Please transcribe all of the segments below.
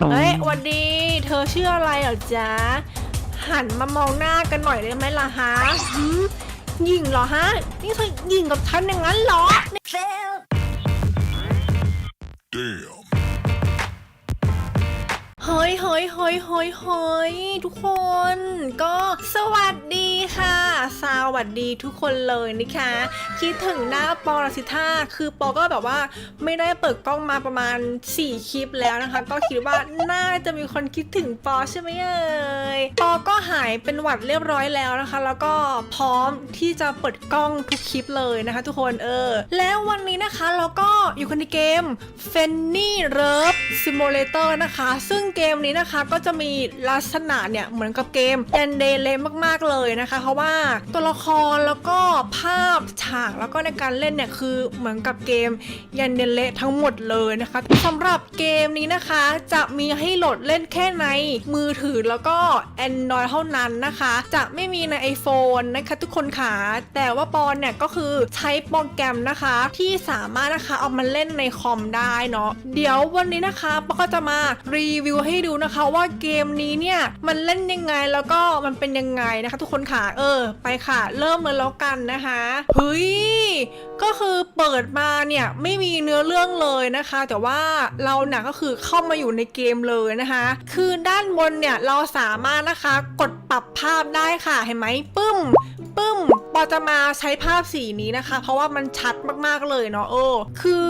เฮ้ยหวันดี เธอชื่ออะไรเหรอจ๊ะ หันมามองหน้ากันหน่อยได้ไหมล่ะฮะหืมหยิงเหรอฮะ นี่เธอหยิงกับฉันอย่างนั้นเหรอ Damn. เฮ้ยเฮ้ยเฮ้ยเฮ้ยเฮ้ยทุกคน ก็สวัสดีค่ะ สวัสดีทุกคนเลยนะคะ คิดถึงหน้าปอลสิท่าคือปอก็แบบว่าไม่ได้เปิดกล้องมาประมาณ 4 คลิปแล้วนะคะ ก็คิดว่าน่าจะมีคนคิดถึงปอใช่ไหมเอ่ยปอก็หายเป็นหวัดเรียบร้อยแล้วนะคะ แล้วก็พร้อมที่จะเปิดกล้องทุกคลิปเลยนะคะ ทุกคนเออ แล้ววันนี้นะคะเราก็อยู่กันในเกม f e n n y r o v e Simulator นะคะ ซึ่งเกมนี้นะคะก็จะมีลักษณะเนี่ยเหมือนกับเกมแอนเดเลมากๆเลยนะคะเพราะว่าตัวละครแล้วก็ภาพฉากแล้วก็ในการเล่นเนี่ยคือเหมือนกับเกมยันเดเลทั้งหมดเลยนะคะสำหรับเกมนี้นะคะจะมีให้โหลดเล่นแค่ในมือถือแล้วก็ Android เท่านั้นนะคะ จะไม่มีใน iPhone นะคะทุกคนค่ะแต่ว่าปอนเนี่ยก็คือใช้โปรแกรมนะคะที่สามารถนะคะเอามาเล่นในคอมได้เนาะเดี๋ยววันนี้นะคะปอก็จะมารีวิวให้ดูนะคะว่าเกมนี้เนี่ยมันเล่นยังไงแล้วก็มันเป็นยังไงนะคะทุกคนค่ะเออ ไปค่ะ เริ่มเลยแล้วกันนะคะเฮ้ยก็คือเปิดมาเนี่ยไม่มีเนื้อเรื่องเลยนะคะ แต่ว่าเราเนี่ยก็คือเข้ามาอยู่ในเกมเลยนะคะ คือด้านบนเนี่ยเราสามารถนะคะกดปรับภาพได้ค่ะเห็นไหมปึ้มปึ้ม ปอจะมาใช้ภาพสีนี้นะคะ เพราะว่ามันชัดมากๆเลยเนาะเออ คือ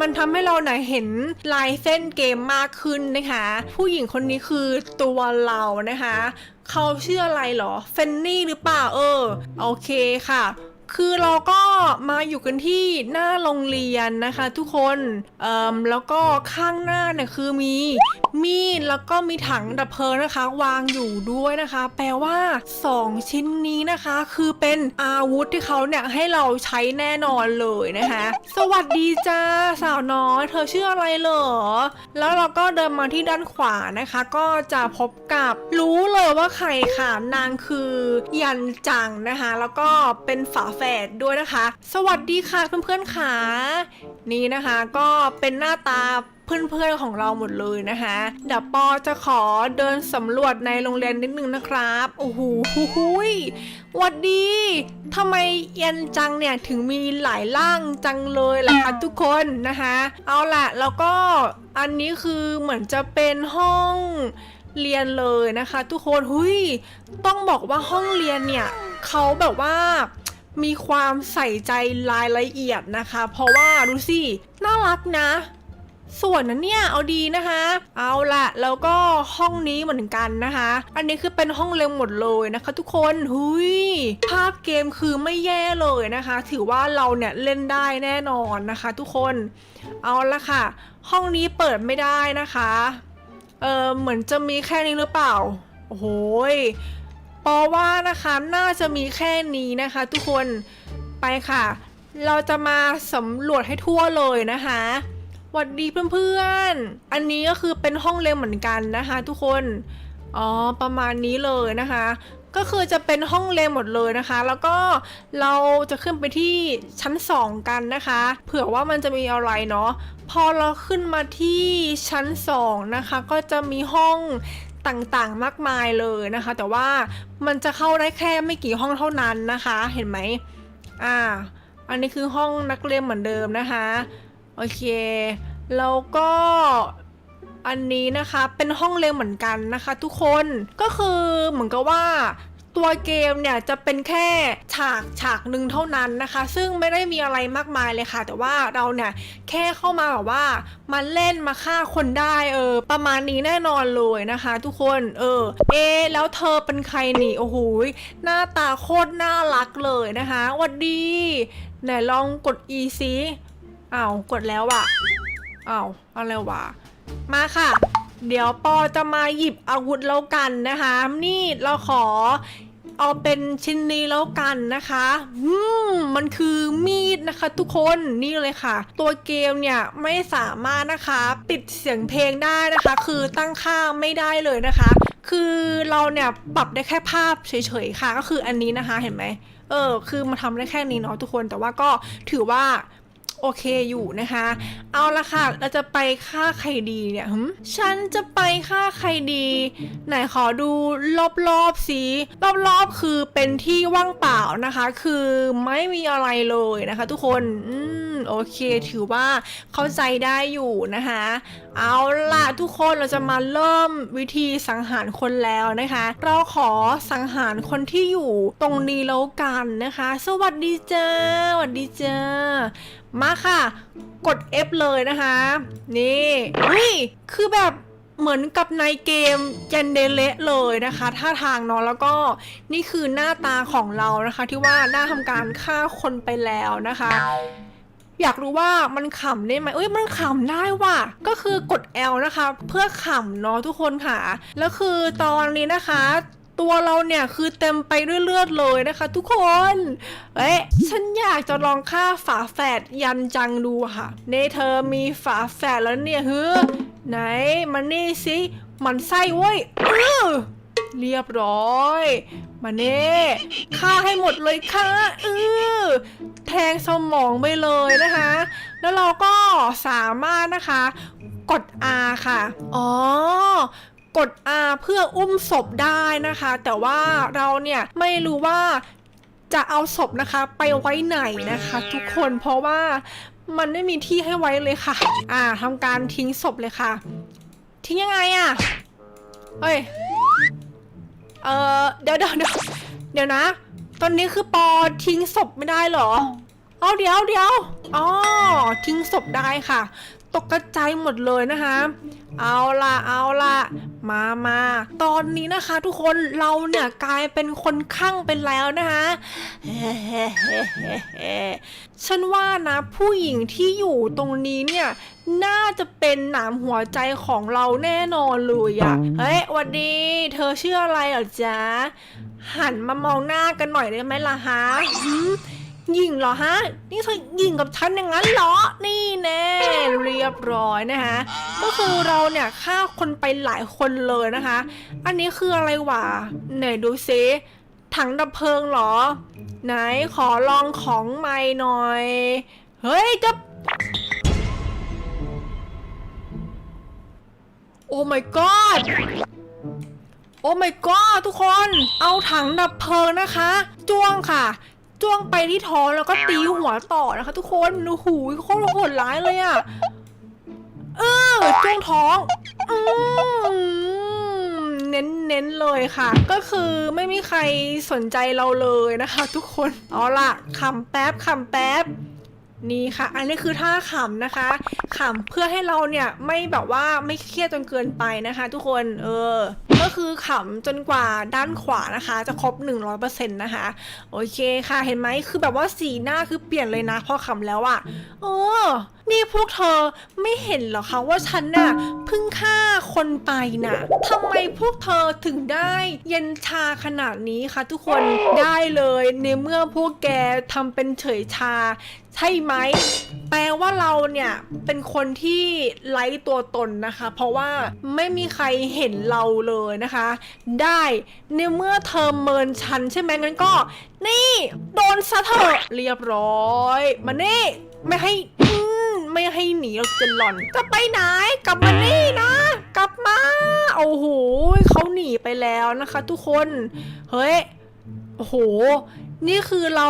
มันทำให้เราเนี่ยเห็นลายเส้นเกมมากขึ้นนะคะ ผู้หญิงคนนี้คือตัวเรานะคะ เขาชื่ออะไรเหรอเฟนนี่หรือเปล่าเออ โอเคค่ะ คือเราก็มาอยู่กันที่หน้าโรงเรียนนะคะ ทุกคนเอ่มแล้วก็ข้างหน้าเนี่ยคือมีมีดแล้วก็มีถังดับเพลิงนะคะ วางอยู่ด้วยนะคะ แปลว่า 2 ชิ้นนี้นะคะ คือเป็นอาวุธที่เขาเนี่ยให้เราใช้แน่นอนเลยนะคะ สวัสดีจ้าสาวน้อย เธอชื่ออะไรเหรอ แล้วเราก็เดินมาที่ด้านขวานะคะ ก็จะพบกับรู้เลยว่าใครค่ะนางคือยันจังนะคะ แล้วก็เป็นฝาแฝดด้วยนะคะ สวัสดีค่ะเพื่อนๆค่ะนี่นะคะก็เป็นหน้าตาเพื่อนๆของเราหมดเลยนะคะเดี๋ยวปอจะขอเดินสำรวจในโรงเรียนนิดนึงนะครับโอ้โหหุยวัดดีทำไมเอียนจังเนี่ยถึงมีหลายร่างจังเลยล่ะคะทุกคนนะคะ เอาล่ะแล้วก็อันนี้คือเหมือนจะเป็นห้องเรียนเลยนะคะ ทุกคนหุยต้องบอกว่าห้องเรียนเนี่ยเขาแบบว่า มีความใส่ใจรายละเอียดนะคะ เพราะว่าดูสิน่ารักนะ ส่วนนั้นเนี่ยเอาดีนะคะ เอาละแล้วก็ห้องนี้เหมือนกันนะคะ อันนี้คือเป็นห้องเรียนหมดเลยนะคะ ทุกคนหุยภาพเกมคือไม่แย่เลยนะคะ ถือว่าเราเนี่ยเล่นได้แน่นอนนะคะ ทุกคนเอาละค่ะ ห้องนี้เปิดไม่ได้นะคะเออเหมือนจะมีแค่นี้หรือเปล่าโอ้โหย ปอว่านะคะน่าจะมีแค่นี้นะคะ ทุกคนไปค่ะ เราจะมาสำรวจให้ทั่วเลยนะคะหวัดดีเพื่อนๆ อันนี้ก็คือเป็นห้องเรียนเหมือนกันนะคะ ทุกคนอ๋อประมาณนี้เลยนะคะ ก็คือจะเป็นห้องเรียนหมดเลยนะคะ แล้วก็เราจะขึ้นไปที่ชั้น 2 กันนะคะ เผื่อว่ามันจะมีอะไรเนาะพอเราขึ้นมาที่ชั้น 2 นะคะ ก็จะมีห้อง ต่างๆ มากมายเลยนะคะ แต่ว่ามันจะเข้าได้แค่ไม่กี่ห้องเท่านั้นนะคะ เห็นไหมอ่า อันนี้คือห้องนักเรียนเหมือนเดิมนะคะ โอเค แล้วก็อันนี้นะคะเป็นห้องเรียนเหมือนกันนะคะ ทุกคนก็คือเหมือนกับว่า ตัวเกมเนี่ยจะเป็นแค่ฉากฉากหนึ่งเท่านั้นนะคะ ซึ่งไม่ได้มีอะไรมากมายเลยค่ะ แต่ว่าเราเนี่ยแค่เข้ามาแบบว่ามาเล่นมาฆ่าคนได้เออประมาณนี้แน่นอนเลยนะคะ ทุกคนเออเอแล้วเธอเป็นใครนี่โอ้โหหน้าตาโคตรน่ารักเลยนะคะวัดดีไหนลองกด E ซิอ้าวกดแล้วอะอ้าวอะไรวะมาค่ะเดี๋ยวปอจะมาหยิบอาวุธแล้วกันนะคะ นี่เราขอ เอาเป็นชิ้นนี้แล้วกันนะคะอืมมันคือมีดนะคะ ทุกคนนี่เลยค่ะ ตัวเกมเนี่ยไม่สามารถนะคะ ปิดเสียงเพลงได้นะคะ คือตั้งค่าไม่ได้เลยนะคะ คือเราเนี่ยปรับได้แค่ภาพเฉยๆค่ะ ก็คืออันนี้นะคะเห็นไหมเออ คือมาทำได้แค่นี้เนาะทุกคน แต่ว่าก็ถือว่า โอเคอยู่นะคะ เอาละค่ะ เราจะไปฆ่าใครดีเนี่ยหึฉันจะไปฆ่าใครดี ไหนขอดูรอบๆสิรอบๆคือเป็นที่ว่างเปล่านะคะ คือไม่มีอะไรเลยนะคะ ทุกคนอืม โอเค ถือว่าเข้าใจได้อยู่นะคะ เอาล่ะทุกคนเราจะมาเริ่มวิธีสังหารคนแล้วนะคะ เราขอสังหารคนที่อยู่ตรงนี้แล้วกันนะคะ สวัสดีจ้าสวัสดีจ้ามาค่ะ กด F เลยนะคะ นี่เฮ้ยคือแบบเหมือนกับในเกมยันเดเลเลยนะคะท่าทางเนาะแล้วก็นี่คือหน้าตาของเรานะคะ ที่ว่าได้ทำการฆ่าคนไปแล้วนะคะ อยากรู้ว่ามันขำได้ไหมเอ้ยมันขำได้ว่ะก็คือกด L นะคะ เพื่อขำเนาะทุกคนค่ะ แล้วคือตอนนี้นะคะ ตัวเราเนี่ยคือเต็มไปด้วยเลือดเลยนะคะ ทุกคนเอ๊ะฉันอยากจะลองฆ่าฝาแฝดยันจังดูค่ะเนเธอมีฝาแฝดแล้วเนี่ยเฮ้อไหนมานี่สิมันไส้เว้ยเออ เรียบร้อย มาเน่ฆ่าให้หมดเลยค่ะเออแทงสมองไปเลยนะคะ แล้วเราก็สามารถนะคะ กด R ค่ะ อ๋อกด R เพื่ออุ้มศพได้นะคะ แต่ว่าเราเนี่ยไม่รู้ว่าจะเอาศพนะคะไปไว้ไหนนะคะ ทุกคนเพราะว่ามันไม่มีที่ให้ไว้เลยค่ะ อ่าทำการทิ้งศพเลยค่ะ ทิ้งยังไงอะ่ะ เอ้ย เออเดี๋ยวเดี๋ยวเดี๋ยวเดี๋ยวนะ ตอนนี้คือปอทิ้งศพไม่ได้เหรอ เอาเดี๋ยวเดี๋ยวอ๋อทิ้งศพได้ค่ะ ตกกระจายหมดเลยนะคะ เอาล่ะ เอาล่ะ มามา ตอนนี้นะคะ ทุกคนเราเนี่ยกลายเป็นคนข้างไปแล้วนะคะฉันว่านะผู้หญิงที่อยู่ตรงนี้เนี่ย น่าจะเป็นหนามหัวใจของเราแน่นอนเลยอะเฮ้ยหวัดดี เธอชื่ออะไรเหรอจ๊ะ หันมามองหน้ากันหน่อยได้ไหมล่ะฮะ หญิงเหรอฮะ นี่เธอหญิงกับฉันอย่างนั้นเหรอ นี่แน่เรียบร้อยนะคะ ก็คือเราเนี่ยฆ่าคนไปหลายคนเลยนะคะ อันนี้คืออะไรวะไหนดูซิถังดับเพลิงเหรอ ไหนขอลองของใหม่หน่อย เฮ้ยจะโอ้ my god โอ้ my god ทุกคน เอาถังดับเพลิงนะคะ จ้วงค่ะ จ้วงไปที่ท้องแล้วก็ตีหัวต่อนะคะ ทุกคนโอ้โหโคตรโหดร้ายเลยอะ่ะเออจ้วงท้องอืมเน้นเน้นๆเลยค่ะ ก็คือไม่มีใครสนใจเราเลยนะคะ ทุกคน เอาล่ะคำแป๊บคำแป๊บ นี่ค่ะ อันนี้คือท่าขำนะคะขำเพื่อให้เราเนี่ยไม่แบบว่าไม่เครียดจนเกินไปนะคะ ทุกคน เออ ก็คือขำจนกว่าด้านขวานะคะ จะครบ 100%นะคะ โอเคค่ะ เห็นไหมคือแบบว่าสีหน้าคือเปลี่ยนเลยนะพอขำแล้วอะ่ะ เออ นี่พวกเธอไม่เห็นเหรอคะว่าฉันน่ะเพิ่งฆ่าคนไปน่ะทำไมพวกเธอถึงได้เย็นชาขนาดนี้คะทุกคนได้เลยในเมื่อพวกแกทำเป็นเฉยชา ใช่ไหม แปลว่าเราเนี่ยเป็นคนที่ไร้ตัวตนนะคะ เพราะว่าไม่มีใครเห็นเราเลยนะคะ ได้ในเมื่อเธอเมินฉันใช่ไหมงั้นก็ นี่ โดนซะเถอะเรียบร้อย มานี่ ไม่ให้ ไม่ให้หนีเราจะหล่อน จะไปไหนกลับมานี่นะ กลับมา โอ้โหเขาหนีไปแล้วนะคะ ทุกคน เฮ้ย โอ้โห นี่คือเรา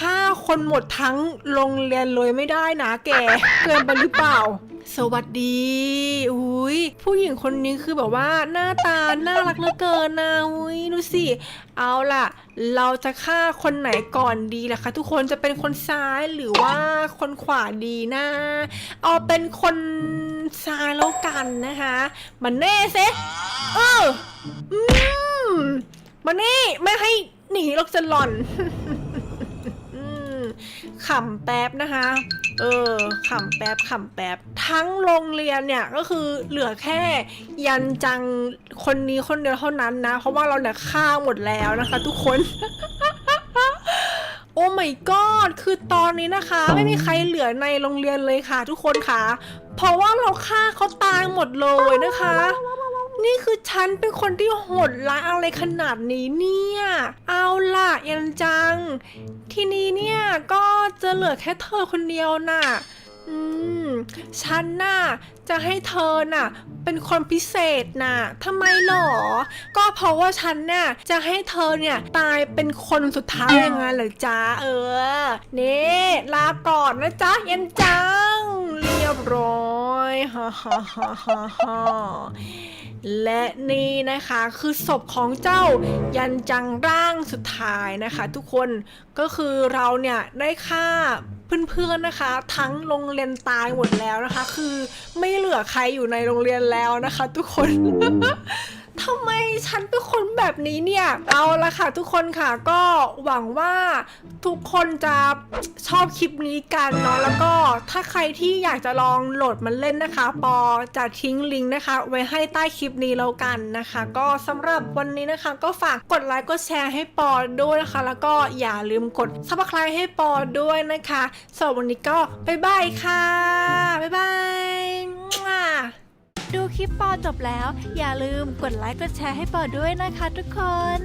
ฆ่าคนหมดทั้งโรงเรียนเลยไม่ได้นะแก เกินไปหรือเปล่า สวัสดีอุ้ยผู้หญิงคนนี้คือแบบว่าหน้าตาน่ารักเหลือเกินนะอุ้ยดูสิ เอาล่ะ เราจะฆ่าคนไหนก่อนดีล่ะคะ ทุกคนจะเป็นคนซ้ายหรือว่าคนขวาดีนะ เอาเป็นคนซ้ายแล้วกันนะคะ มันแน่เซเอออืมมานี่ไม่ให้หนีหรอกจะหล่อนอืม ขำแป๊บนะคะ เออขำแป๊บขำแป๊บทั้งโรงเรียนเนี่ยก็คือเหลือแค่ยันจังคนนี้คนเดียวเท่านั้นนะ เพราะว่าเราเนี่ยฆ่าหมดแล้วนะคะ ทุกคนโอ้ my god คือตอนนี้นะคะ ไม่มีใครเหลือในโรงเรียนเลยค่ะ ทุกคนค่ะ เพราะว่าเราฆ่าเขาตายหมดเลยนะคะ ฉันเป็นคนที่โหดร้ายอะไรขนาดนี้เนี่ย เอาล่ะยันจัง ทีนี้เนี่ยก็จะเหลือแค่เธอคนเดียวน่ะ อืม ฉันน่ะจะให้เธอน่ะ เป็นคนพิเศษน่ะทำไมหรอ ก็เพราะว่าฉันน่ะจะให้เธอเนี่ยตายเป็นคนสุดท้ายยังไงเหรอจ๊ะเออ นี่ลาก่อนนะจ๊ะเยันจัง เรียบร้อยฮ่าฮ่าฮ่าฮ่า และนี่นะคะคือศพของเจ้ายันจังร่างสุดท้ายนะคะ ทุกคนก็คือเราเนี่ยได้ฆ่าเพื่อนๆนะคะ ทั้งโรงเรียนตายหมดแล้วนะคะ คือไม่เหลือใครอยู่ในโรงเรียนแล้วนะคะ ทุกคน ทำไมฉันเป็นคนแบบนี้เนี่ย เอาละค่ะทุกคนค่ะก็หวังว่าทุกคนจะชอบคลิปนี้กันเนาะแล้วก็ถ้าใครที่อยากจะลองโหลดมันเล่นนะคะ ปอจะทิ้งลิงก์นะคะ ไว้ให้ใต้คลิปนี้แล้วกันนะคะ ก็สำหรับวันนี้นะคะ ก็ฝากกดไลค์กดแชร์ให้ปอด้วยนะคะ แล้วก็อย่าลืมกด subscribe ให้ปอด้วยนะคะสำหรับวันนี้ก็บ๊ายบายค่ะบ๊ายบาย ลิปปอจบแล้ว อย่าลืมกดไลค์กดแชร์ให้ปอด้วยนะคะทุกคน